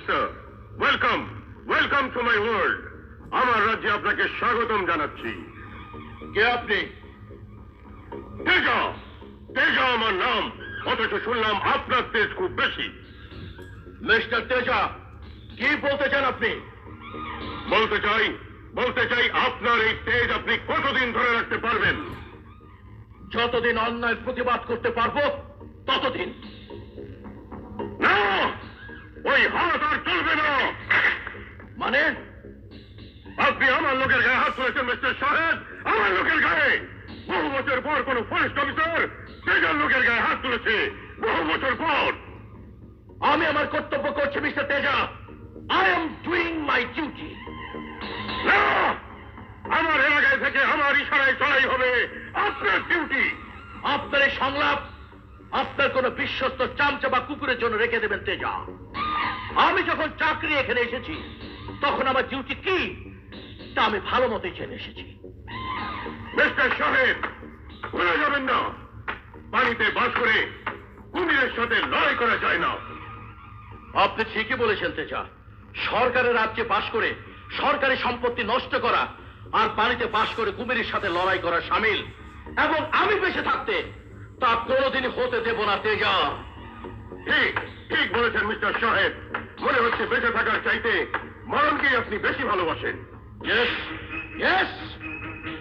Officer welcome welcome to my world আমার রাজ্যে আপনাকে স্বাগতম জানাচ্ছি। কে আপনি? তেজা তেজা আমার নাম। অথচ শুনলাম আপনার তেজ খুব বেশি। মিস্টার তেজা কি বলতে চান আপনি? বলতে চাই বলতে চাই আপনার এই তেজ আপনি কতদিন ধরে রাখতে পারবেন? যতদিন অন্যায় প্রতিবাদ করতে পারব ততদিন। আপনি আমার লোকের গায়ে হাত তুলেছেন, মিস্টার সাহেব। আমার লোকের গায়ে। বহু বছর পর কোন ফরেস্ট অফিসার তেজার লোকের গায়ে হাত তুলেছে। বহু বছর পর। আমি আমার কর্তব্য করছি, mister Teja. I am doing my duty না! আমার এলাকায় থেকে আমার ইশারায় চলাই হবে আপনার ডিউটি আপনার এই সংলাপ আপনার কোন বিশ্বস্ত চামচা বা কুকুরের জন্য রেখে দেবেন, তেজা। আমি যখন চাকরি এখানে এসেছি, তখন আমার ডিউটি কি? তা আমি ভালো মতোই জেনে এসেছি। মিস্টার সাহেব ভুলে যাবেন না। পানিতে বাস করে কুমিরের সাথে লড়াই করা যায় না। আপনি ঠিকই বলেছেন তেজা। সরকারের রাজ্যে বাস করে সরকারি সম্পত্তি নষ্ট করা আর পানিতে বাস করে কুমিরের সাথে লড়াই করা সামিল। এবং আমি বেঁচে থাকতে তা কোনোদিনই হতে দেব না তেজা। ঠিক ঠিক বলেছেন মিস্টার সাহেব। মনে হচ্ছে বেঁচে থাকার চাইতে মরণকেই আপনি বেশি ভালোবাসেন।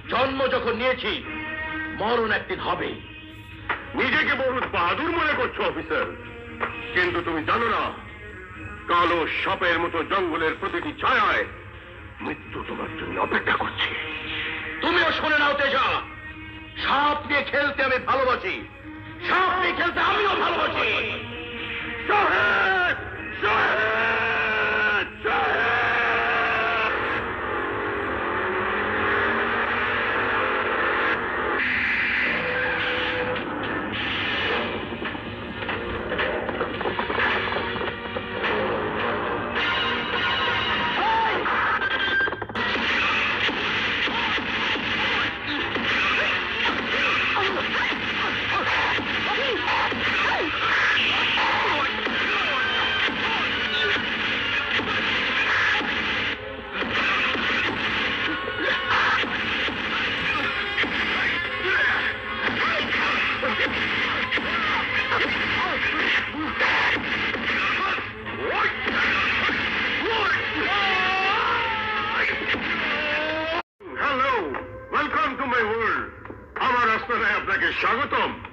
জন্ম যখন নিয়েছি মরণ একদিন হবে। নিজেকে বহুত বাহাদুর মনে করছ অফিসার। কিন্তু তুমি জানো না কালো সাপের মতো জঙ্গলের প্রতিটি ছায়ায় মৃত্যু তোমার জন্য অপেক্ষা করছে। তুমিও শুনে নাও তেজা সাপ নিয়ে খেলতে আমি ভালোবাসি। সাপ নিয়ে খেলতে আমিও ভালোবাসি। আপনাকে স্বাগতম।